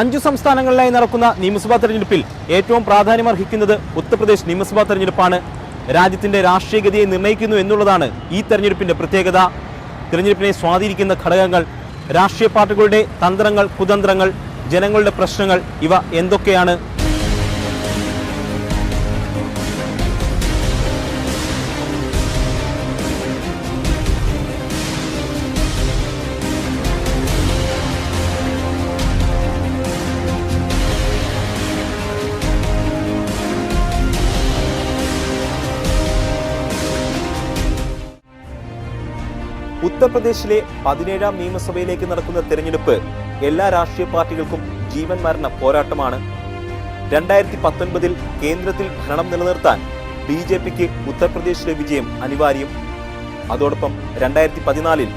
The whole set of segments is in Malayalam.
അഞ്ചു സംസ്ഥാനങ്ങളിലായി നടക്കുന്ന നിയമസഭാ തെരഞ്ഞെടുപ്പിൽ ഏറ്റവും പ്രാധാന്യമർഹിക്കുന്നത് ഉത്തർപ്രദേശ് നിയമസഭാ തെരഞ്ഞെടുപ്പാണ്. രാജ്യത്തിന്റെ രാഷ്ട്രീയഗതിയെ നിർണയിക്കുന്നു എന്നുള്ളതാണ് ഈ തെരഞ്ഞെടുപ്പിന്റെ പ്രത്യേകത. തെരഞ്ഞെടുപ്പിനെ സ്വാധീനിക്കുന്ന ഘടകങ്ങൾ രാഷ്ട്രീയ പാർട്ടികളുടെ തന്ത്രങ്ങൾ കുതന്ത്രങ്ങൾ ജനങ്ങളുടെ പ്രശ്നങ്ങൾ ഇവ എന്തൊക്കെയാണ്? ഉത്തർപ്രദേശിലെ പതിനേഴാം നിയമസഭയിലേക്ക് നടക്കുന്ന തെരഞ്ഞെടുപ്പ് എല്ലാ രാഷ്ട്രീയ പാർട്ടികൾക്കും ജീവൻ മരണ പോരാട്ടമാണ്. രണ്ടായിരത്തി പത്തൊൻപതിൽ കേന്ദ്രത്തിൽ ഭരണം നിലനിർത്താൻ ബി ജെ പിക്ക് ഉത്തർപ്രദേശിലെ വിജയം അനിവാര്യം. അതോടൊപ്പം രണ്ടായിരത്തി പതിനാലിൽ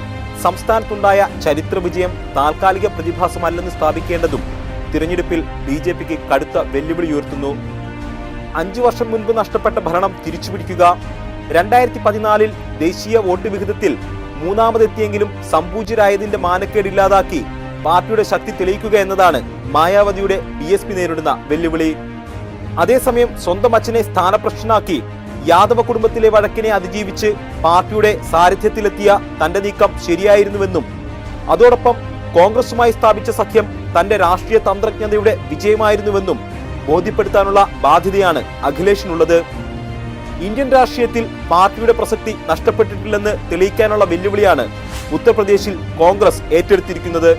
സംസ്ഥാനത്തുണ്ടായ ചരിത്ര വിജയം താൽക്കാലിക പ്രതിഭാസമല്ലെന്ന് സ്ഥാപിക്കേണ്ടതും തിരഞ്ഞെടുപ്പിൽ ബി ജെ പിക്ക് കടുത്ത വെല്ലുവിളി ഉയർത്തുന്നു. അഞ്ചു വർഷം മുൻപ് നഷ്ടപ്പെട്ട ഭരണം തിരിച്ചുപിടിക്കുക. രണ്ടായിരത്തി പതിനാലിൽ ദേശീയ വോട്ട് വിഹിതത്തിൽ മൂന്നാമതെത്തിയെങ്കിലും സംപൂജ്യരായതിന്റെ മാനക്കേട് ഇല്ലാതാക്കി പാർട്ടിയുടെ ശക്തി തെളിയിക്കുക എന്നതാണ് മായാവതിയുടെ ബി എസ് പി നേരിടുന്ന വെല്ലുവിളി. അതേസമയം സ്വന്തം അച്ഛനെ സ്ഥാനപ്രശ്നാക്കി യാദവ കുടുംബത്തിലെ വഴക്കിനെ അതിജീവിച്ച് പാർട്ടിയുടെ സാരഥ്യത്തിലെത്തിയ തന്റെ നീക്കം ശരിയായിരുന്നുവെന്നും അതോടൊപ്പം കോൺഗ്രസുമായി സ്ഥാപിച്ച സഖ്യം തന്റെ രാഷ്ട്രീയ തന്ത്രജ്ഞതയുടെ വിജയമായിരുന്നുവെന്നും ബോധ്യപ്പെടുത്താനുള്ള ബാധ്യതയാണ് അഖിലേഷിനുള്ളത്. ഇന്ത്യൻ രാഷ്ട്രീയത്തിൽ പാർട്ടിയുടെ പ്രസക്തി നഷ്ടപ്പെട്ടിട്ടില്ലെന്ന് തെളിയിക്കാനുള്ള വെല്ലുവിളിയാണ് ഉത്തർപ്രദേശിൽ കോൺഗ്രസ് ഏറ്റെടുത്തിരിക്കുന്നത്.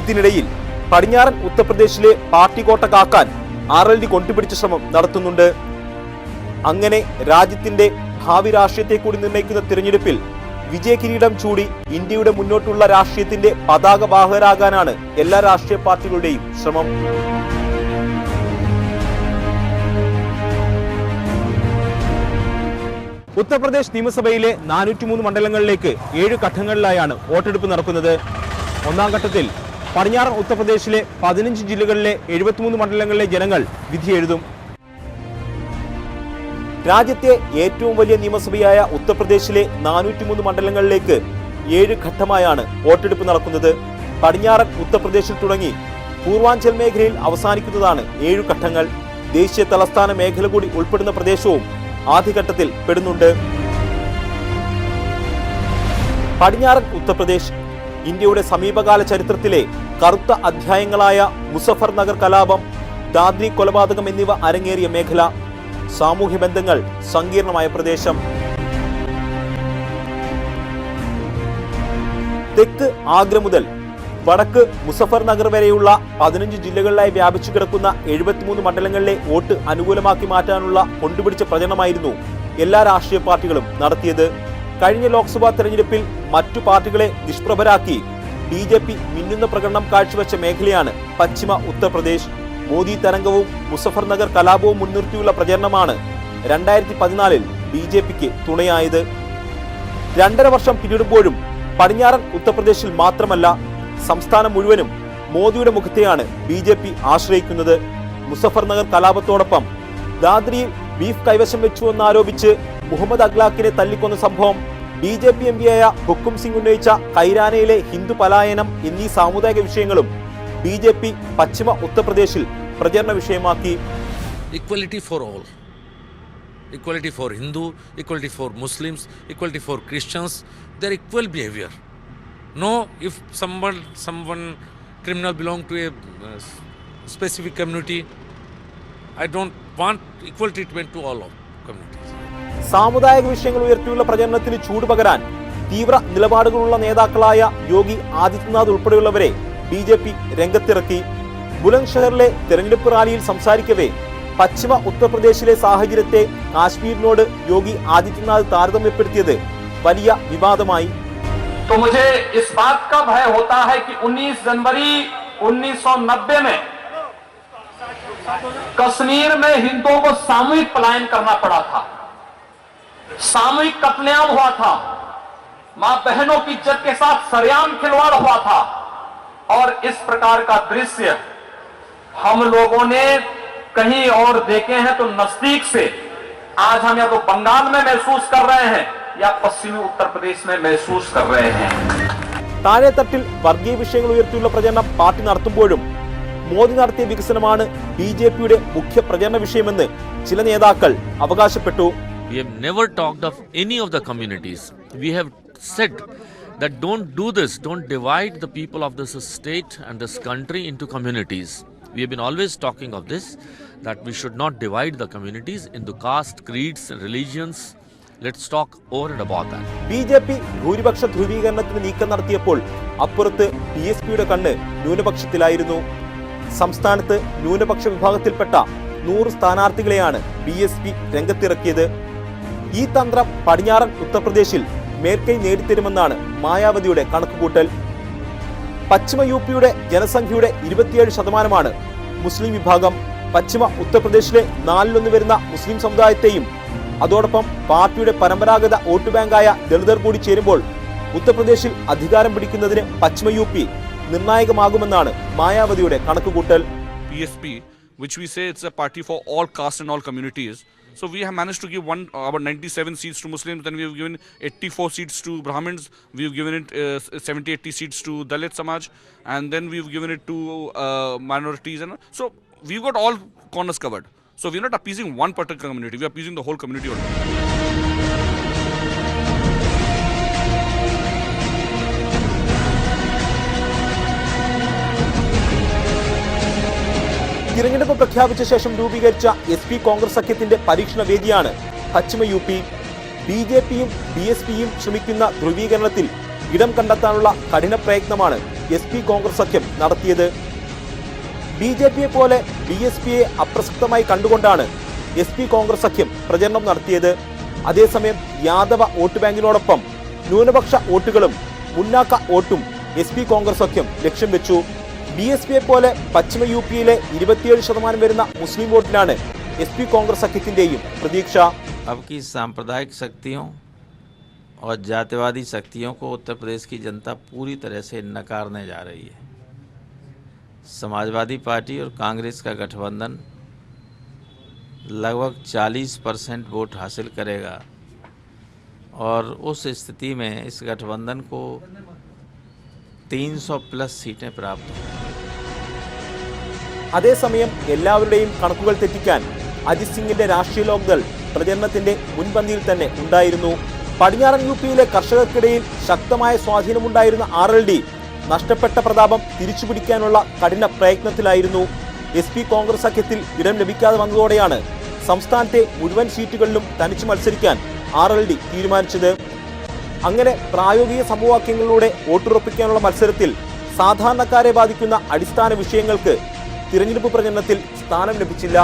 ഇതിനിടയിൽ പടിഞ്ഞാറൻ ഉത്തർപ്രദേശിലെ പാർട്ടി കോട്ട കാക്കാൻ ആർ എൽ ഡി കൊണ്ടുപിടിച്ച ശ്രമം നടത്തുന്നുണ്ട്. അങ്ങനെ രാജ്യത്തിന്റെ ഭാവി രാഷ്ട്രീയത്തെ കൂടി നിർണയിക്കുന്ന തിരഞ്ഞെടുപ്പിൽ വിജയകിരീടം ചൂടി ഇന്ത്യയുടെ മുന്നോട്ടുള്ള രാഷ്ട്രീയത്തിന്റെ പതാക വാഹകരാകാനാണ് എല്ലാ രാഷ്ട്രീയ പാർട്ടികളുടെയും ശ്രമം. ഉത്തർപ്രദേശ് നിയമസഭയിലെ നാനൂറ്റിമൂന്ന് മണ്ഡലങ്ങളിലേക്ക് ഏഴ് ഘട്ടങ്ങളിലായാണ് വോട്ടെടുപ്പ് നടക്കുന്നത്. ഒന്നാം ഘട്ടത്തിൽ പടിഞ്ഞാറൻ ഉത്തർപ്രദേശിലെ പതിനഞ്ച് ജില്ലകളിലെ എഴുപത്തിമൂന്ന് മണ്ഡലങ്ങളിലെ ജനങ്ങൾ വിധി എഴുതും. രാജ്യത്തെ ഏറ്റവും വലിയ നിയമസഭയായ ഉത്തർപ്രദേശിലെ നാനൂറ്റിമൂന്ന് മണ്ഡലങ്ങളിലേക്ക് ഏഴ് ഘട്ടമായാണ് വോട്ടെടുപ്പ് നടക്കുന്നത്. പടിഞ്ഞാറൻ ഉത്തർപ്രദേശിൽ തുടങ്ങി പൂർവാഞ്ചൽ മേഖലയിൽ അവസാനിക്കുന്നതാണ് ഏഴു ഘട്ടങ്ങൾ. ദേശീയ തലസ്ഥാന മേഖല കൂടി ഉൾപ്പെടുന്ന പ്രദേശവും ആദ്യഘട്ടത്തിൽ പെടുന്നുണ്ട്. പടിഞ്ഞാറൻ ഉത്തർപ്രദേശ് ഇന്ത്യയുടെ സമീപകാല ചരിത്രത്തിലെ കറുത്ത അധ്യായങ്ങളായ മുസഫർ നഗർ കലാപം ദാദ്രി കൊലപാതകം എന്നിവ അരങ്ങേറിയ മേഖല സാമൂഹ്യ ബന്ധങ്ങൾ സങ്കീർണമായ പ്രദേശം. തെക്ക് ആഗ്ര മുതൽ വടക്ക് മുസഫർ നഗർ വരെയുള്ള പതിനഞ്ച് ജില്ലകളിലായി വ്യാപിച്ചു കിടക്കുന്ന എഴുപത്തിമൂന്ന് മണ്ഡലങ്ങളിലെ വോട്ട് അനുകൂലമാക്കി മാറ്റാനുള്ള കൊണ്ടുപിടിച്ച പ്രചരണമായിരുന്നു എല്ലാ രാഷ്ട്രീയ പാർട്ടികളും നടത്തിയത്. കഴിഞ്ഞ ലോക്സഭാ തെരഞ്ഞെടുപ്പിൽ മറ്റു പാർട്ടികളെ നിഷ്പ്രഭരാക്കി ബി ജെ പി മിന്നുന്ന പ്രകടനം കാഴ്ചവെച്ച മേഖലയാണ് പശ്ചിമ ഉത്തർപ്രദേശ്. മോദി തരംഗവും മുസഫർ നഗർ കലാപവും മുൻനിർത്തിയുള്ള പ്രചരണമാണ് രണ്ടായിരത്തി പതിനാലിൽ ബി ജെ പിക്ക് തുണയായത്. രണ്ടര വർഷം പിന്നിടുമ്പോഴും പടിഞ്ഞാറൻ ഉത്തർപ്രദേശിൽ മാത്രമല്ല സംസ്ഥാനം മുഴുവനും മോദിയുടെ മുഖത്തെയാണ് ബി ജെ പി ആശ്രയിക്കുന്നത്. മുസഫർ നഗർ കലാപത്തോടൊപ്പം ദാദ്രിയിൽ ബീഫ് കൈവശം വെച്ചു വെച്ചുവെന്നാരോപിച്ച് മുഹമ്മദ് അഖ്ലാഖിനെ തല്ലിക്കൊന്ന സംഭവം ബി ജെ പി എം പിയായ ഹുക്കും സിംഗ് ഉന്നയിച്ച കൈരാനയിലെ ഹിന്ദു പലായനം എന്നീ സാമുദായിക വിഷയങ്ങളും ബി ജെ പി പശ്ചിമ ഉത്തർപ്രദേശിൽ പ്രചരണ വിഷയമാക്കി. Equality for all equality for Hindu equality for Muslims equality for Christians their equal behavior. No if someone someone criminal belong to a uh, specific community i don't want equal treatment to all of communities. സാമുദായിക വിഷയങ്ങൾ ഉയർത്തിയുള്ള പ്രചരണത്തിന് ചൂടുപകരാൻ തീവ്ര നിലപാടുകളുള്ള നേതാക്കളായ യോഗി ആദിത്യനാഥ് ഉൾപ്പെടെയുള്ളവരെ ബി ജെ പി രംഗത്തിറക്കി. ബുലന്ദ്ഷഹറിലെ തെരഞ്ഞെടുപ്പ് റാലിയിൽ സംസാരിക്കവേ പശ്ചിമ ഉത്തർപ്രദേശിലെ സാഹചര്യത്തെ കാശ്മീരിനോട് യോഗി ആദിത്യനാഥ് താരതമ്യപ്പെടുത്തിയത് വലിയ വിവാദമായി. तो मुझे इस बात का भय होता है कि 19 जनवरी 1990 में कश्मीर में हिंदुओं को सामूहिक पलायन करना पड़ा था। सामूहिक कत्लेआम हुआ था। माँ बहनों की इज़्ज़त के साथ सरेआम खिलवाड़ हुआ था। और इस प्रकार का दृश्य हम लोगों ने कहीं और देखे हैं तो नज़दीक से। आज हम या तो बंगाल में महसूस कर रहे हैं। या पश्चिमी उत्तर प्रदेश में महसूस कर रहे हैं താഴെത്തട്ടിൽ വർഗീയ വിഷയങ്ങൾ ഉയർത്തിയുള്ള പ്രചരണം പാർട്ടി നടത്തുമ്പോഴും മോദി നടത്തിയ വികസനമാണ് ബി ജെ പിയുടെ മുഖ്യ പ്രചരണ വിഷയമെന്ന് ചില നേതാക്കൾ അവകാശപ്പെട്ടു We have never talked of any of the communities. We have said that don't do this, don't divide the people of this state and this country into communities. We have been always talking of this, that we should not divide the communities into caste, creeds, and religions. Let's talk about that. B J P ഭൂരിപക്ഷ ധ്രുവീകരണത്തിന് നീക്കം നടത്തിയപ്പോൾ അപ്പുറത്ത് ബി എസ് പിയുടെ കണ്ണ് ന്യൂനപക്ഷത്തിലായിരുന്നു. സംസ്ഥാനത്ത് ന്യൂനപക്ഷ വിഭാഗത്തിൽപ്പെട്ട നൂറ് സ്ഥാനാർത്ഥികളെയാണ് ബി എസ് പി രംഗത്തിറക്കിയത്. ഈ തന്ത്രം പടിഞ്ഞാറൻ ഉത്തർപ്രദേശിൽ മേൽക്കൈ നേടിത്തരുമെന്നാണ് മായാവതിയുടെ കണക്കുകൂട്ടൽ. പശ്ചിമ യു പിയുടെ ജനസംഖ്യയുടെ ഇരുപത്തിയേഴ് ശതമാനമാണ് മുസ്ലിം വിഭാഗം. പശ്ചിമ ഉത്തർപ്രദേശിലെ നാലിലൊന്ന് വരുന്ന മുസ്ലിം സമുദായത്തെയും അതോടൊപ്പം പാർട്ടിയുടെ പരമ്പരാഗത വോട്ട് ബാങ്കായ ദളിതർ കൂടി ചേരുമ്പോൾ ഉത്തർപ്രദേശിൽ അധികാരം പിടിക്കുന്നതിന് പശ്ചിമ യു പി നിർണായകമാകുമെന്നാണ് മായാവതിയുടെ കണക്കുകൂട്ടൽ PSP, which we say it's a party for all castes and all communities. So we have managed to give one about 97 seats to Muslims. Then we have given 84 seats to Brahmins. We have given it uh, 70, 80 seats to Dalit Samaj, and then we have given it to uh, minorities. And so we've got all corners covered. So we're not appeasing one particular community. We're appeasing the whole community. തിരഞ്ഞെടുപ്പ് പ്രഖ്യാപിച്ച ശേഷം രൂപീകരിച്ച എസ് പി കോൺഗ്രസ് സഖ്യത്തിന്റെ പരീക്ഷണ വേദിയാണ് പശ്ചിമ യു പി ബി ജെ പിയും ബി എസ് പിയും ശ്രമിക്കുന്ന ധ്രുവീകരണത്തിൽ ഇടം കണ്ടെത്താനുള്ള കഠിന പ്രയത്നമാണ് എസ് പി കോൺഗ്രസ് സഖ്യം നടത്തിയത് ബി ജെ പിയെ പോലെ ബി എസ് പിയെ അപ്രസക്തമായി കണ്ടുകൊണ്ടാണ് എസ് പി കോൺഗ്രസ് സഖ്യം പ്രചരണം നടത്തിയത് അതേസമയം യാദവ വോട്ട് ബാങ്കിനോടൊപ്പം ന്യൂനപക്ഷ വോട്ടുകളും മുന്നാക്ക വോട്ടും എസ് പി കോൺഗ്രസ് സഖ്യം ലക്ഷ്യം വെച്ചു ബി എസ് പിയെ പോലെ പശ്ചിമ യു പിയിലെ ഇരുപത്തിയേഴ് ശതമാനം വരുന്ന മുസ്ലിം വോട്ടിനാണ് എസ് പി കോൺഗ്രസ് സഖ്യത്തിന്റെയും പ്രതീക്ഷ अब की सांप्रदायिक शक्तियों और जातिवादी शक्तियों को उत्तर प्रदेश की जनता पूरी तरह से नकारने जा रही है समाजवादी पार्टी और कांग्रेस का गठबंधन लगभग 40 परसेंट वोट हासिल करेगा और उस स्थिति में इस गठबंधन को 300 प्लस सीटें प्राप्त होंगी അതേസമയം എല്ലാവരുടെയും കണക്കുകൾ തെറ്റിക്കാൻ അജിത് സിംഗിന്റെ രാഷ്ട്രീയ ലോക്ദൾ പ്രചരണത്തിന്റെ മുൻപന്തിയിൽ തന്നെ ഉണ്ടായിരുന്നു പടിഞ്ഞാറൻ യു പിയിലെ കർഷകർക്കിടയിൽ ശക്തമായ സ്വാധീനമുണ്ടായിരുന്ന ആർ എൽ ഡി നഷ്ടപ്പെട്ട പ്രതാപം തിരിച്ചുപിടിക്കാനുള്ള കഠിന പ്രയത്നത്തിലായിരുന്നു എസ് പി കോൺഗ്രസ് സഖ്യത്തിൽ ഇടം ലഭിക്കാതെ വന്നതോടെയാണ് സംസ്ഥാനത്തെ മുഴുവൻ സീറ്റുകളിലും തനിച്ചു മത്സരിക്കാൻ ആർ എൽ ഡി തീരുമാനിച്ചത്. അങ്ങനെ പ്രായോഗിക സമവാക്യങ്ങളിലൂടെ വോട്ടുറപ്പിക്കാനുള്ള മത്സരത്തിൽ സാധാരണക്കാരെ ബാധിക്കുന്ന അടിസ്ഥാന വിഷയങ്ങൾക്ക് തിരഞ്ഞെടുപ്പ് പ്രചരണത്തിൽ സ്ഥാനം ലഭിച്ചില്ല.